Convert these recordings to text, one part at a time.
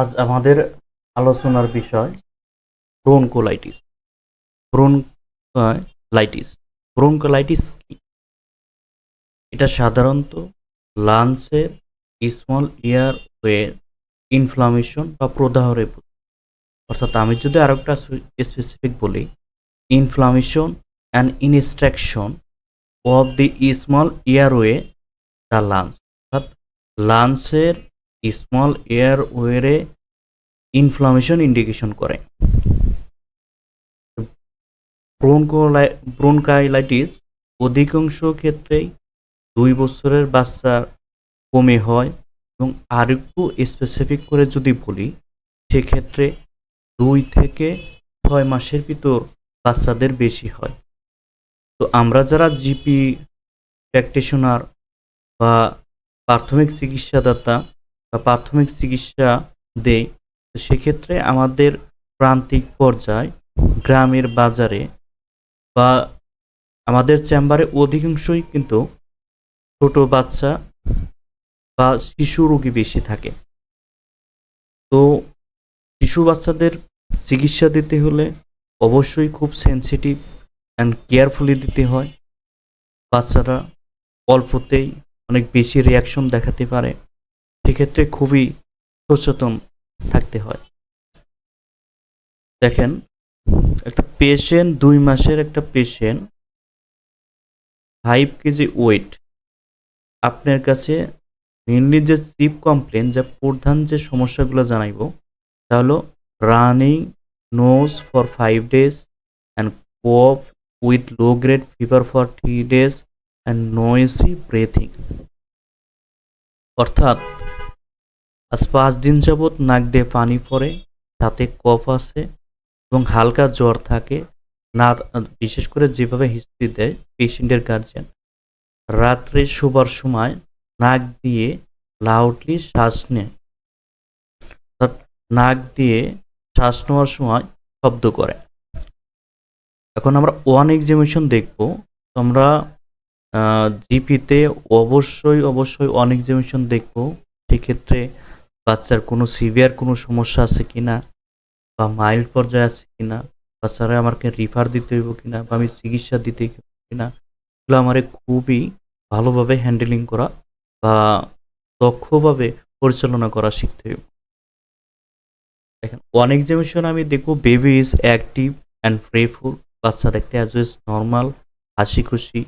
আজ আমাদের আলোচনার বিষয় ব্রোনকোলাইটিস। ব্রোনকাইলাইটিস ব্রোনকোলাইটিস কি? এটা সাধারণত লাঞ্চের স্মল ইয়ার ওয়ে ইনফ্লামেশন বা প্রদাহরে অর্থাৎ আমি যদি আরও একটা স্পেসিফিক বলি, inflammation and instruction of the small airway the lung অর্থাৎ লাঞ্চের স্মল এয়ারওয়েরে ইনফ্লামেশন ইন্ডিকেশন করে। ব্রোনকাইলাইটিস অধিকাংশ ক্ষেত্রেই দুই বছরের বাচ্চার কমে হয় এবং আরেকটু স্পেসিফিক করে যদি বলি, সেক্ষেত্রে দুই থেকে ছয় মাসের ভিতর বাচ্চাদের বেশি হয়। তো আমরা যারা জিপি প্র্যাকটিশনার বা প্রাথমিক চিকিৎসাদাতা বা প্রাথমিক চিকিৎসা দেই, তো সেক্ষেত্রে আমাদের প্রান্তিক পর্যায় গ্রামের বাজারে বা আমাদের চেম্বারে অধিকাংশই কিন্তু ছোট বাচ্চা বা শিশু রোগী বেশি থাকে। তো শিশু বাচ্চাদের চিকিৎসা দিতে হলে অবশ্যই খুব সেন্সিটিভ অ্যান্ড কেয়ারফুলি দিতে হয়। বাচ্চারা অল্পতেই অনেক বেশি রিয়াকশন দেখাতে পারে। সেক্ষেত্রে খুবই সচেতন থাকতে হয়। দেখেন, একটা পেশেন্ট দুই মাসের একটা পেশেন্ট ফাইভ কেজি ওয়েট আপনার কাছে মেনলি যে চিপ কমপ্লেন যা প্রধান যে সমস্যাগুলো জানাইব, তা হলো running nose for five days and cough with low grade fever for three days and noisy breathing অর্থাৎ আজ পাঁচ দিন যাবৎ নাক দিয়ে পানি পড়ে সাথে কফ আছে এবং হালকা জ্বর থাকে। না, বিশেষ করে যেভাবে হিস্ট্রি দেয়, পেশেন্টের গার্জেন রাত্রে শোবার সময় নাক দিয়ে লাউডলি শ্বাস নেয়। অর্থাৎ নাক দিয়ে শ্বাস নেওয়ার সময় শব্দ করে। এখন আমরা ওয়ান এক্সামিনেশন দেখব। আমরা জিপিতে অবশ্যই অবশ্যই ওয়ান এক্সামিনেশন দেখব। সেক্ষেত্রে বাচ্চার কোনো সিভিয়ার কোনো সমস্যা আছে কিনা বা মাইল্ড পর্যায়ে আছে কিনা, বাচ্চারা আমাকে রিফার দিতে হইব কিনা বা আমি চিকিৎসা দিতে কিনা, এগুলো আমার খুবই ভালোভাবে হ্যান্ডেলিং করা বা দক্ষভাবে পরিচালনা করা শিখতে হইব। দেখেন ওয়ান এক্সামিনেশন আমি দেখব baby is active and playful বাচ্চা দেখতে অ্যাজ ওয়েজ নর্মাল হাসি খুশি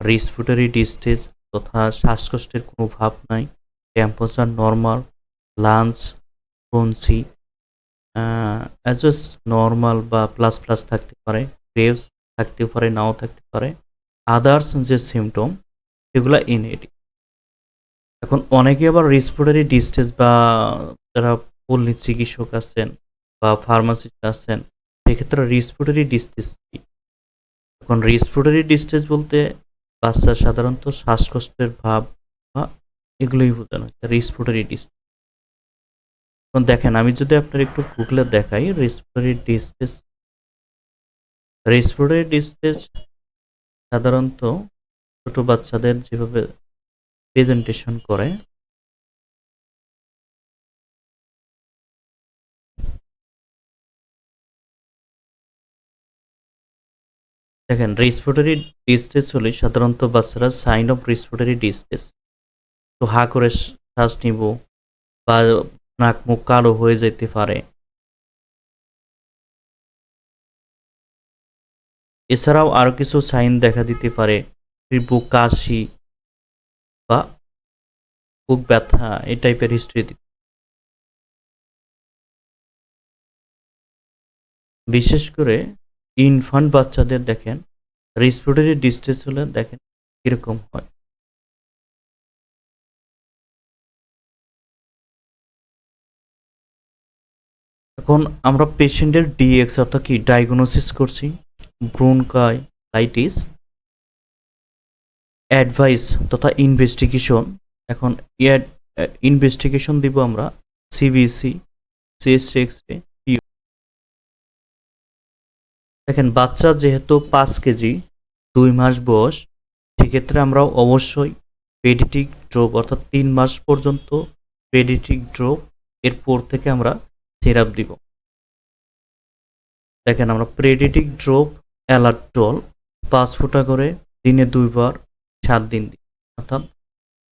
রেসপিরেটরি ডিস্টেজ তথা শ্বাসকষ্টের কোনো ভাব নাই temperature normal lungs bronchi as normal বা প্লাস প্লাস থাকতে পারে গ্রেভস থাকতে পারে, নাও থাকতে পারে আদার্স যে সিমটম সেগুলো ইনএডি এখন অনেকে আবার রেসপিরেটরি ডিস্টেজ বা যারা পল্লী চিকিৎসক আছেন বা ফার্মাসিস্ট আছেন সেক্ষেত্রে রেসপিরেটরি ডিস্টেজ কি? এখন রেসপিরেটরি ডিস্টেজ বলতে বাচ্চা সাধারণত শ্বাসকষ্টের ভাব বা এগুলোই বোঝানো হচ্ছে রেসপিরেটরি ডিস্টেজ এখন দেখেন, আমি যদি আপনার একটু গুগলে দেখাই রেসপিরেটরি ডিস্টেজ রেসপিরেটরি ডিস্টেজ সাধারণত ছোট বাচ্চাদের যেভাবে প্রেজেন্টেশন করে, দেখেন রেসপিরেটরি ডিস্টেজ হলে সাধারণত বাচ্চারা সাইন অফ রেসপিরেটরি ডিস্টেজ তো হা করে শ্বাস নিব বা নাক মুখ কালো হয়ে যেতে পারে। এছাড়াও আরও কিছু সাইন দেখা দিতে পারে। বুক কাশি বা বুক ব্যথা, এই টাইপের হিস্ট্রি বিশেষ করে ইনফান্ট বাচ্চাদের দেখেন রেসপিরেটরি ডিস্টেন্স হলে দেখেন কীরকম হয়। এখন আমরা পেশেন্টের ডিএক্স অর্থাৎ কি ডায়াগনোসিস করছি, ব্রোনকাইলাইটিস, অ্যাডভাইস তথা ইনভেস্টিগেশন। এখন ইনভেস্টিগেশন দিব আমরা সিবিসি চেস্ট এক্স রে দেখেন, বাচ্চা যেহেতু পাঁচ কেজি, দুই মাস বয়স, সেক্ষেত্রে আমরা অবশ্যই পেডিটিক ড্রপ অর্থাৎ তিন মাস পর্যন্ত পেডিটিক ড্রপ, এরপর থেকে আমরা সিরাপ দিব। দেখেন আমরা প্রেডিটিক ড্রপ অ্যালার্টল পাঁচ ফুটা করে দিনে দুইবার সাত দিন দিই। অর্থাৎ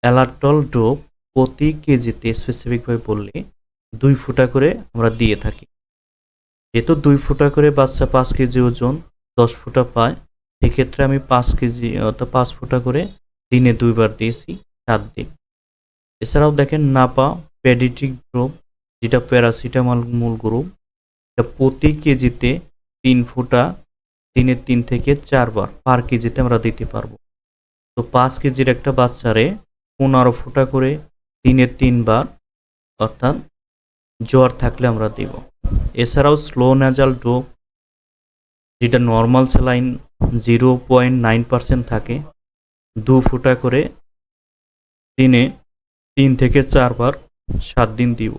অ্যালার্টল ড্রপ প্রতি কেজিতে স্পেসিফিকভাবে বললে দুই ফুটা করে আমরা দিয়ে থাকি। যেহেতু দুই ফুটা করে বাচ্চা পাঁচ কেজি ওজন দশ ফুটা পায়, সেক্ষেত্রে আমি পাঁচ কেজি, অর্থাৎ পাঁচ ফুটা করে দিনে দুইবার দিয়েছি সাত দিন। এছাড়াও দেখেন নাপা প্যাডিটিক গ্রুপ যেটা প্যারাসিটামল মূল গ্রুপ প্রতি কেজিতে তিন ফুটা দিনে তিন থেকে চারবার পার কেজিতে আমরা দিতে পারব। তো পাঁচ কেজির একটা বাচ্চারে পনেরো ফুটা করে দিনে তিনবার অর্থাৎ জ্বর থাকলে আমরা দিব। এছাড়াও স্লো ন্যাজাল ডোপ যেটা normal saline zero point nine percent থাকে, দু ফুটা করে দিনে তিন থেকে চারবার সাত দিন দিব।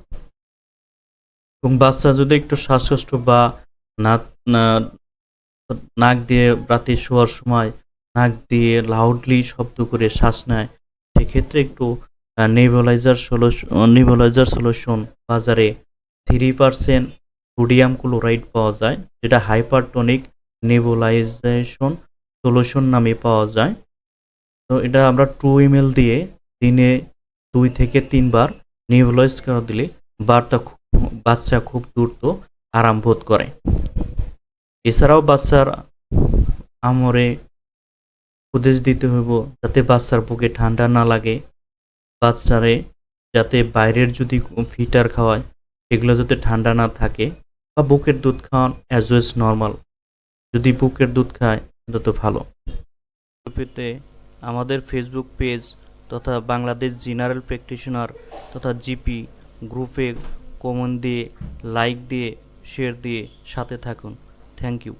এবং বাচ্চা যদি একটু শ্বাসকষ্ট বা নাক নাক দিয়ে রাতে শোয়ার সময় নাক দিয়ে লাউডলি শব্দ করে শ্বাস নেয়, সেক্ষেত্রে একটু নেবুলাইজার সলিউশন নেবুলাইজার সলিউশন বাজারে থ্রি পার্সেন্ট সোডিয়াম ক্লোরাইড পাওয়া যায়, যেটা হাইপারটনিক নেবুলাইজেশন সলিউশন নামে পাওয়া যায়। তো এটা আমরা টু এম দিয়ে দিনে দুই থেকে তিনবার নেবুলাইজ করে দিলে বার্তা খু- বাচ্চা খুব দ্রুত আরাম বোধ করে। এছাড়াও বাচ্চার আমরে উপদেশ দিতে হইব যাতে বাচ্চার বুকে ঠান্ডা না লাগে। বাচ্চারে যাতে বাইরের যদি ফিটার খাওয়ায়, সেগুলো যাতে ঠান্ডা না থাকে বা বুকের দুধ খাওয়ান অ্যাজ ওয়েজ নর্মাল যদি বুকের দুধ খায় তত ভালো। পেতে আমাদের ফেসবুক পেজ তথা বাংলাদেশ জেনারেল প্র্যাকটিশনার তথা জিপি গ্রুপে কমেন্ট দিয়ে লাইক দিয়ে শেয়ার দিয়ে সাথে থাকুন। Thank you